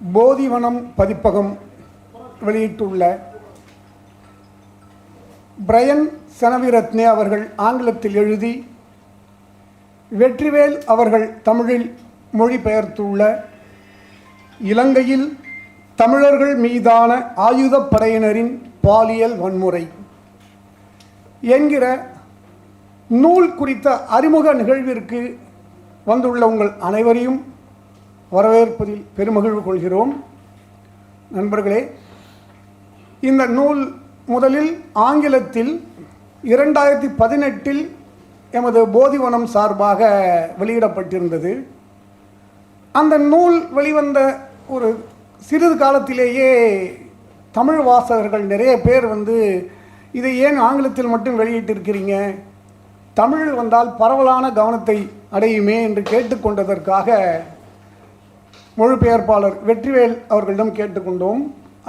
போதிவனம் பதிப்பகம் வெளியிட்டுள்ள பிரையன் செனவிரத்னே அவர்கள் ஆங்கிலத்தில் எழுதி வெற்றிவேல் அவர்கள் தமிழில் மொழிபெயர்த்துள்ள இலங்கையில் தமிழர்கள் மீதான ஆயுதப் படையினரின் பாலியல் வன்முறை என்கிற நூல் குறித்த அறிமுக நிகழ்விற்கு வந்துள்ள உங்கள் அனைவரையும் வரவேற்பதில் பெருமகிழ்வு கொள்கிறோம். நண்பர்களே இந்த நூல் முதலில் ஆங்கிலத்தில் இரண்டாயிரத்தி பதினெட்டில் எமது போதிவனம் சார்பாக வெளியிடப்பட்டிருந்தது. அந்த நூல் வெளிவந்த ஒரு சிறிது காலத்திலேயே தமிழ் வாசகர்கள் நிறைய பேர் வந்து இதை ஏன் ஆங்கிலத்தில் மட்டும் வெளியிட்டிருக்கிறீங்க? தமிழ் வந்தால் பரவலான கவனத்தை அடையுமே என்று கேட்டுக்கொண்டதற்காக மொழிபெயர்ப்பாளர் வெற்றிவேல் அவர்களிடம் கேட்டுக்கொண்டோம்.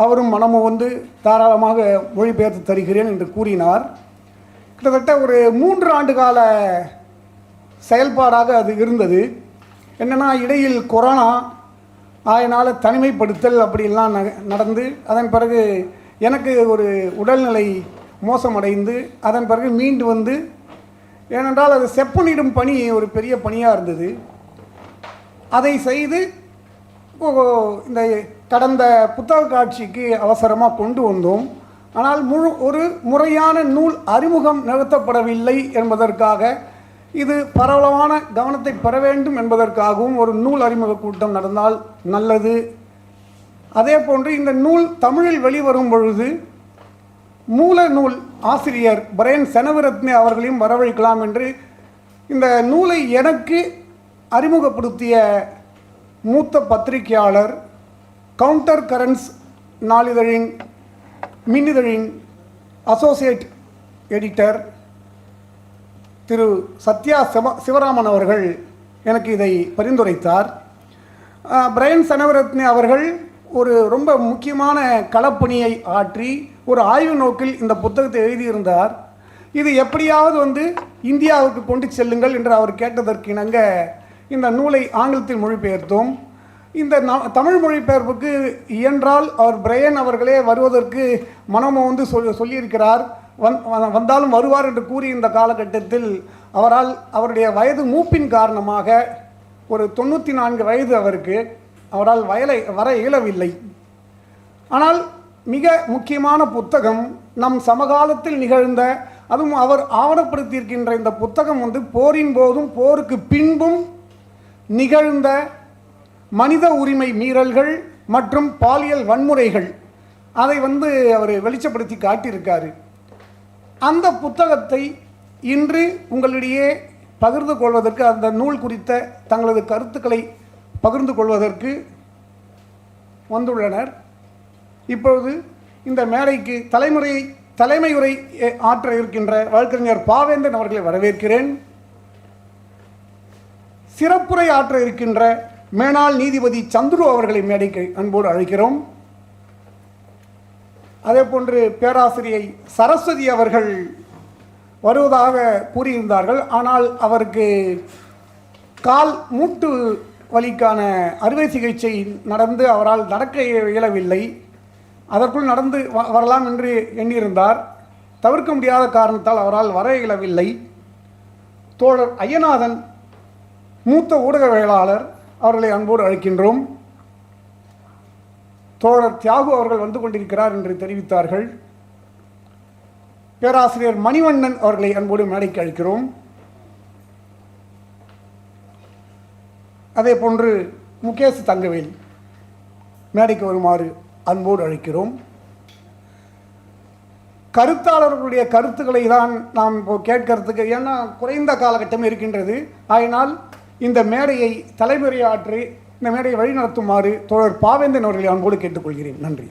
அவரும் மனமும் வந்து தாராளமாக மொழிபெயர்த்து தருகிறேன் என்று கூறினார். கிட்டத்தட்ட ஒரு மூன்று ஆண்டு கால செயல்பாடாக அது இருந்தது. என்னென்னா இடையில் கொரோனா அதனால் தனிமைப்படுத்தல் அப்படிலாம் நடந்து அதன் பிறகு எனக்கு ஒரு உடல்நிலை மோசமடைந்து அதன் பிறகு மீண்டு வந்து ஏனென்றால் அது செப்பனிடும் பணி ஒரு பெரிய பணியாக இருந்தது. அதை செய்து இந்த கடந்த புத்தக காட்சிக்கு அவசரமாக கொண்டு வந்தோம். ஆனால் முழு ஒரு முறையான நூல் அறிமுகம் நிறுத்தப்படவில்லை என்பதற்காக இது பரவலான கவனத்தை பெற வேண்டும் என்பதற்காகவும் ஒரு நூல் அறிமுக கூட்டம் நடந்தால் நல்லது. அதே போன்று இந்த நூல் தமிழில் வெளிவரும் பொழுது மூல நூல் ஆசிரியர் பிரயன் செனவிரத்னே அவர்களையும் வரவழைக்கலாம் என்று இந்த நூலை எனக்கு அறிமுகப்படுத்திய மூத்த பத்திரிகையாளர் கவுண்டர் கரன்ஸ் நாளிதழின் மின்னிதழின் அசோசியேட் எடிட்டர் திரு சத்யா சிவ சிவராமன் அவர்கள் எனக்கு இதை பரிந்துரைத்தார். அஹ், பிரையன் அவர்கள் ஒரு ரொம்ப முக்கியமான களப்பணியை ஆற்றி ஒரு ஆய்வு நோக்கில் இந்த புத்தகத்தை எழுதியிருந்தார். இது எப்படியாவது வந்து இந்தியாவுக்கு கொண்டு செல்லுங்கள் என்று அவர் கேட்டதற்கு இணங்க இந்த நூலை ஆங்கிலத்தில் மொழிபெயர்த்தோம். இந்த தமிழ் மொழிபெயர்ப்புக்கு இயன்றால் அவர் பிரையன் அவர்களே வருவதற்கு மனமோ வந்து சொல் சொல்லியிருக்கிறார். வந் வ- வந்தாலும் வருவார் என்று கூறி இந்த காலகட்டத்தில் அவரால் அவருடைய வயது மூப்பின் காரணமாக ஒரு தொண்ணூற்றி நான்கு வயது அவருக்கு. அவரால் வயலை வர இயலவில்லை. ஆனால் மிக முக்கியமான புத்தகம் நம் சமகாலத்தில் நிகழ்ந்த அதுவும் அவர் ஆவணப்படுத்தியிருக்கின்ற இந்த புத்தகம் வந்து போரின் போதும் போருக்கு பின்பும் நிகழ்ந்த மனித உரிமை மீறல்கள் மற்றும் பாலியல் வன்முறைகள். அதை வந்து அவர் வெளிச்சப்படுத்தி காட்டியிருக்காரு. அந்த புத்தகத்தை இன்று உங்களிடையே பகிர்ந்து கொள்வதற்கு அந்த நூல் குறித்த தங்களது கருத்துக்களை பகிர்ந்து கொள்வதற்கு வந்துள்ளனர். இப்பொழுது இந்த மேடைக்கு தலைமுறை தலைமையுரை ஆற்ற இருக்கின்ற வழக்கறிஞர் பாவேந்தன் அவர்களை வரவேற்கிறேன். சிறப்புரை ஆற்ற இருக்கின்ற மேனாள் நீதிபதி சந்துரு அவர்களை மேடைக்கு அன்போடு அழைக்கிறோம். அதே போன்று பேராசிரியை சரஸ்வதி அவர்கள் வருவதாக கூறியிருந்தார்கள். ஆனால் அவருக்கு கால் மூட்டு வலிக்கான அறுவை சிகிச்சை நடந்து அவரால் நடக்க இயலவில்லை. அதற்குள் நடந்து வ- வரலாம் என்று எண்ணியிருந்தார். தவிர்க்க முடியாத காரணத்தால் அவரால் வர இயலவில்லை. தோழர் ஐயநாதன் மூத்த ஊடகவியலாளர் அவர்களை அன்போடு அழைக்கின்றோம். தோழர் தியாகு அவர்கள் வந்து கொண்டிருக்கிறார் என்று தெரிவித்தார்கள். பேராசிரியர் மணிவண்ணன் அவர்களை அன்போடு மேடைக்கு அழைக்கிறோம். அதே போன்று முகேஷ் தங்கவேல் மேடைக்கு வருமாறு அன்போடு அழைக்கிறோம். கருத்தாளர்களுடைய கருத்துக்களை தான் நாம் இப்போ கேட்கறதுக்கு ஏன்னா குறைந்த காலகட்டம் இருக்கின்றது. ஆயினால் இந்த மேடையை தலைமுறையாற்றி இந்த மேடையை வழிநடத்துமாறு தோழர் பாவேந்தன் அவர்களை அன்போடு கேட்டுக்கொள்கிறேன். நன்றி.